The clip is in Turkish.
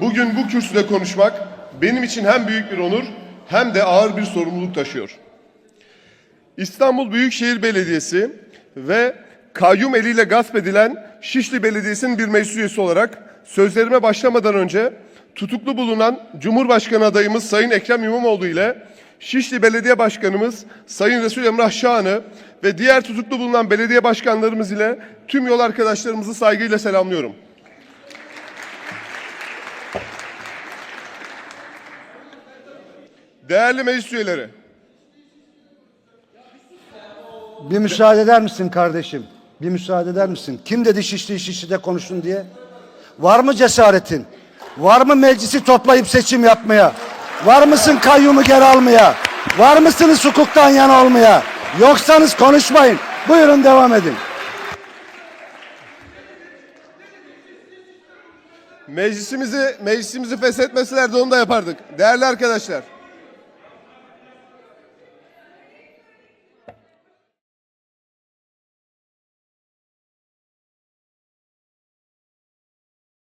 bugün bu kürsüde konuşmak benim için hem büyük bir onur hem de ağır bir sorumluluk taşıyor. İstanbul Büyükşehir Belediyesi ve kayyum eliyle gasp edilen Şişli Belediyesi'nin bir meclis üyesi olarak sözlerime başlamadan önce tutuklu bulunan Cumhurbaşkanı adayımız Sayın Ekrem İmamoğlu ile Şişli Belediye Başkanımız Sayın Resul Emrah Şahan'ı ve diğer tutuklu bulunan belediye başkanlarımız ile tüm yol arkadaşlarımızı saygıyla selamlıyorum. Değerli meclis üyeleri, Bir müsaade eder misin kardeşim? Bir müsaade eder misin? Kim dedi Şişli Şişli'de konuşun diye? Var mı cesaretin? Var mı meclisi toplayıp seçim yapmaya? Var mısın kayyumu geri almaya? Var mısınız hukuktan yana olmaya? Yoksanız konuşmayın. Buyurun devam edin. Meclisimizi meclisimizi feshetmeseler de onu da yapardık. Değerli arkadaşlar,